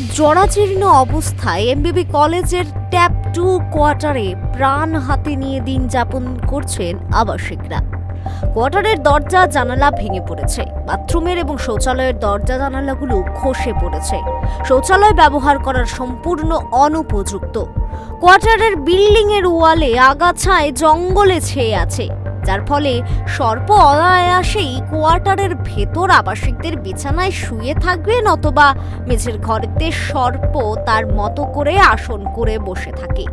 জরাজীর্ণ অবস্থায় এমবিবি কলেজের ট্যাপ টু কোয়ার্টারে প্রাণ হাতে নিয়ে দিন যাপন করছেন আবাসিকরা। কোয়ার্টারের দরজা জানালা ভেঙে পড়েছে। বাথরুমের এবং শৌচালয়ের দরজা জানালাগুলো খসে পড়েছে। শৌচালয় ব্যবহার করার সম্পূর্ণ অনুপযুক্ত। কোয়ার্টারের বিল্ডিংয়ের ওয়ালে আগাছায় জঙ্গলে ছেয়ে আছে। যার ফলে সর্প অনায়াসেই কোয়ার্টারের ভেতর আবাসিকদের বিছানায় শুয়ে থাকবেন অথবা মেঝের ঘরেতে সর্প তার মতো করে আসন করে বসে থাকে।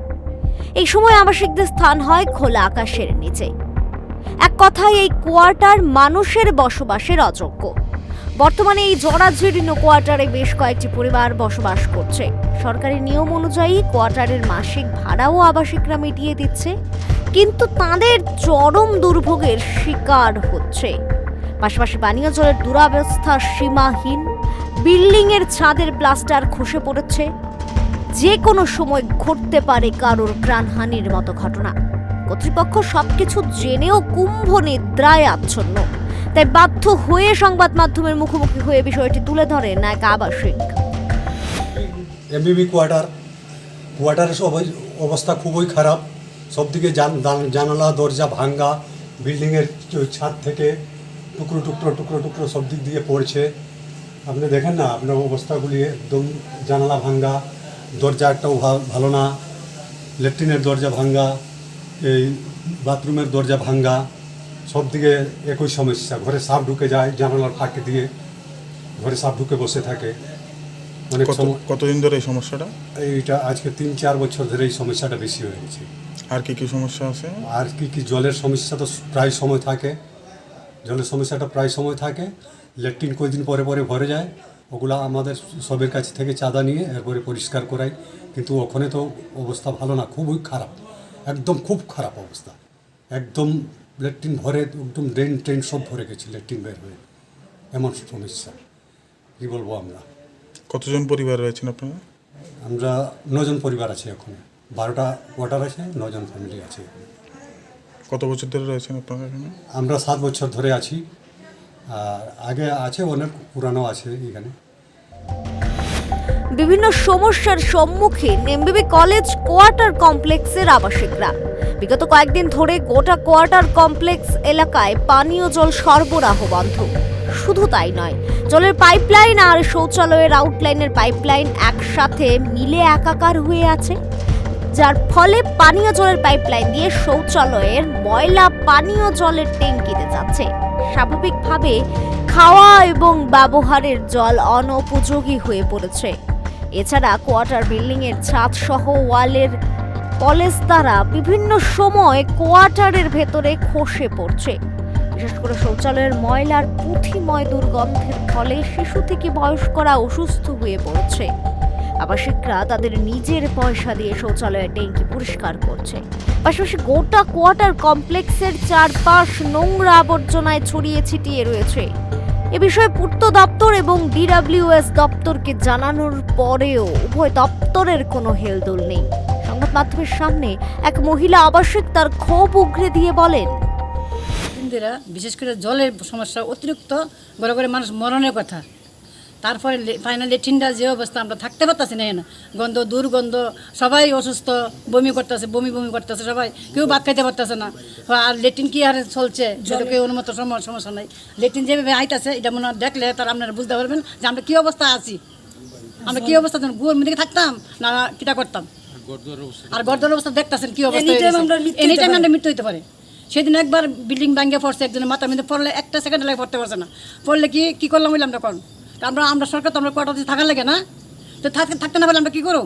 এই সময় আবাসিকদের স্থান হয় খোলা আকাশের নিচে। এক কথায় এই কোয়ার্টার মানুষের বসবাসের অযোগ্য। বর্তমানে এই জরাজীর্ণ কোয়ার্টারে বেশ কয়েকটি পরিবার বসবাস করছে। সরকারি নিয়ম অনুযায়ী কোয়ার্টারের মাসিক ভাড়াও আবাসিকরা মিটিয়ে দিচ্ছে। কিন্তু তাদের চরম দুর্ভোগের শিকার হচ্ছে। পাশাপাশি পানীয় জলের দুরাবস্থা সীমাহীন, বিল্ডিংয়ের ছাদের প্লাস্টার খসে পড়েছে। যে কোনো সময় ঘটতে পারে কারোর প্রাণহানির মতো ঘটনা। কর্তৃপক্ষ সবকিছু জেনেও কুম্ভ নিদ্রায় আচ্ছন্ন। তাই বাধ্য হয়ে সংবাদ মাধ্যমের মুখোমুখি হয়ে বিষয়টি তুলে ধরেন এক আবাসিক এমবিবি কোয়ার্টার, কোয়ার্টারের অবস্থা খুবই খারাপ। সব দিকে জান- জান- জানালা দরজা ভাঙ্গা বিল্ডিংয়ের ছাদ থেকে টুকরো টুকরো টুকরো টুকরো সব দিক দিয়ে পড়ছে। আপনি দেখেন না আপনার অবস্থাগুলি একদম জানালা ভাঙ্গা দরজা একটাও ভালো না ল্যাট্রিনের দরজা ভাঙ্গা এই বাথরুমের দরজা ভাঙ্গা সব দিকে একই সমস্যা ঘরে সাপ ঢুকে যায় জানালার ফাঁকে দিয়ে ঘরে সাপ ঢুকে বসে থাকে। অনেক কতদিন ধরে এই সমস্যাটা? এইটা আজকে তিন চার বছর ধরে এই সমস্যাটা বেশি হয়ে গেছে। আর কি কি সমস্যা আছে? আর কি কি জলের সমস্যা তো প্রায় সময় থাকে। জলের সমস্যাটা প্রায় সময় থাকে। ল্যাট্রিন কয়েকদিন পরে পরে ভরে যায়। ওগুলো আমাদের সবের কাছ থেকে চাঁদা নিয়ে এরপরে পরিষ্কার করাই। কিন্তু ওখানে তো অবস্থা ভালো না খুবই খারাপ। একদম খুব খারাপ অবস্থা। একদম ল্যাট্রিন ভরে একদম ড্রেন ট্রেন সব ভরে গেছে ল্যাট্রিন বের হয়ে। এমন সমস্যা। কী বলব আমরা? কতজন পরিবার রয়েছেন আপনারা? আমরা নজন পরিবার আছে এখন। বারোটা কোয়ার্টার আছে নজন ফ্যামিলি আছে। কত বছর ধরে রয়েছেন আপনারা এখানে? আমরা সাত বছর ধরে আছি। আর আগে আছে অনেক পুরানো আছে এখানে। বিভিন্ন সমস্যার সম্মুখীন এমবিবি কলেজ কোয়ার্টার কমপ্লেক্সের আবাসিকরা। বিগত কয়েকদিন ধরে গোটা কোয়ার্টার কমপ্লেক্স এলাকায় পানীয় জল সরবরাহ বন্ধ। শুধু তাই নয় জলের পাইপলাইন আর শৌচালয়ের আউটলাইনের পাইপলাইন একসাথে মিলে একাকার হয়ে আছে। যার ফলে পানীয় জলের পাইপলাইন দিয়ে শৌচালয়ের ময়লা পানীয় জলের ট্যাঙ্কিতে যাচ্ছে। স্বাভাবিকভাবে খাওয়া এবং ব্যবহারের জল অনুপযোগী হয়ে পড়েছে। এছাড়া কোয়ার্টার বিল্ডিংয়ের ছাদ সহ ওয়ালের কলেজ দ্বারা বিভিন্ন সময় কোয়ার্টারের ভেতরে খসে পড়ছে। বিশেষ করে শৌচালয়ের ময়লার পুঁথিময় দুর্গন্ধের ফলে শিশু থেকে বয়স্করা অসুস্থ হয়ে পড়েছে। আবাসিকরা তাদের নিজের পয়সা দিয়ে শৌচালয়ের ট্যাঙ্কি পরিষ্কার করছে। পাশাপাশি গোটা কোয়ার্টার কমপ্লেক্সের চারপাশ নোংরা আবর্জনায় ছড়িয়ে ছিটিয়ে রয়েছে। এ বিষয়ে পূর্ত দপ্তর এবং ডিডাব্লিউএস দপ্তরকে জানানোর পরেও উভয় দপ্তরের কোনো হেলদোল নেই। সংবাদ মাধ্যমের সামনে এক মহিলা আবাসিক তার ক্ষোভ উগরে দিয়ে বলেন বিশেষ করে জলের সমস্যা অতিরিক্ত, বড় করে মানুষ মরণের কথা। তারপরে ফাইনাল লেট্রিনটা যে অবস্থা আমরা থাকতে পারতেছি না এখানে। গন্ধ দুর্গন্ধ সবাই অসুস্থ বমি করতেছে বমি বমি করতেছে সবাই। কেউ ভাত খাইতে পারতেছে না। আর লেট্রিন কি হারে চলছে? সেটা কেউ অনুমত সমস্যা নাই। লেট্রিন যেভাবে আইতাছে এটা মনে দেখলে তার আপনারা বুঝতে পারবেন যে আমরা কী অবস্থায় আছি। আমরা কী অবস্থা গুয়ার মধ্যে থাকতাম না কিটা করতাম। আর গর্দর অবস্থা দেখতেছেন কি অবস্থা এনি টাইম আমরা মৃত্যু হইতে পারে। সেদিন একবার বিল্ডিং ভাঙ্গে পড়ছে একজনের মাথা মধ্যে পড়লে একটা সেকেন্ড লাগে পড়তে পারছে না। পড়লে কি কি করলাম বললাম আমরা কোন তা আমরা আমরা সরকার তো আমরা কোয়ার্টার দিয়ে থাকার লাগে না। তো থাকতে থাকতে না পারলে আমরা কি করব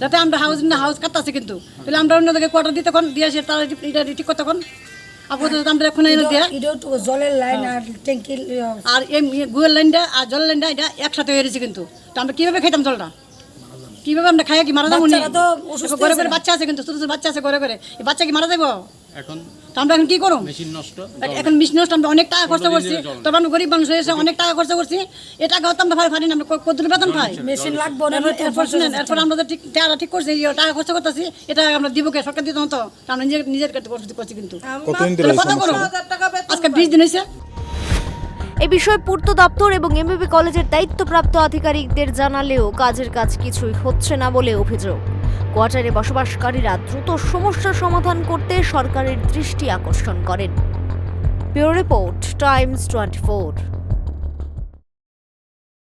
যাতে আমরা হাউস না হাউস কাটতেছে কিন্তু। তাহলে আমরা অন্য জায়গায় কোয়ার্টার দিতে কোন দিয়ে আসে তারা এটা ঠিক করতে কোন? আপাতত আমরা এখন এনে দেয়া জলের লাইন আর ট্যাঙ্কির আর এই গুয়ের লাইনটা আর জলের লাইনটা এটা একসাথে হয়ে রয়েছে কিন্তু। তো আমরা কীভাবে খাইতাম জলটা? কীভাবে আমরা খাই কি মারা যাব নি? বাচ্চারা তো ঘরে ঘরে বাচ্চা আছে কিন্তু ছোট ছোট বাচ্চা আছে ঘরে ঘরে। এই বাচ্চা কি মারা যাব এখন তো আমরা এখন কি করব? মেশিন নষ্ট এখন আমরা অনেক টাকা খরচ করছি। তবে আমরা গরিব মানুষ হয়েছে অনেক টাকা খরচ করছি। এ টাকা হতো আমরা না আমরা বেতন পাই? মেশিন লাগবে এরপর- শুনেন এরপর আমরা ঠিক টাকা ঠিক করছি টাকা খরচ করতেছি এটা আমরা দিব কে? সরকার দিতে হতো আমরা নিজের নিজের কাছে করছি করছি কিন্তু। কত আজকে বিশ দিন হয়েছে। এ বিষয়ে পূর্ত দপ্তর এবং এমবিবি কলেজের দায়িত্বপ্রাপ্ত আধিকারিকদের জানালেও কাজের কাজ কিছুই হচ্ছে না বলে অভিযোগ। কোয়ার্টারে বসবাসকারীরা দ্রুত সমস্যা সমাধান করতে সরকারের দৃষ্টি আকর্ষণ করেন। Bureau report Times twenty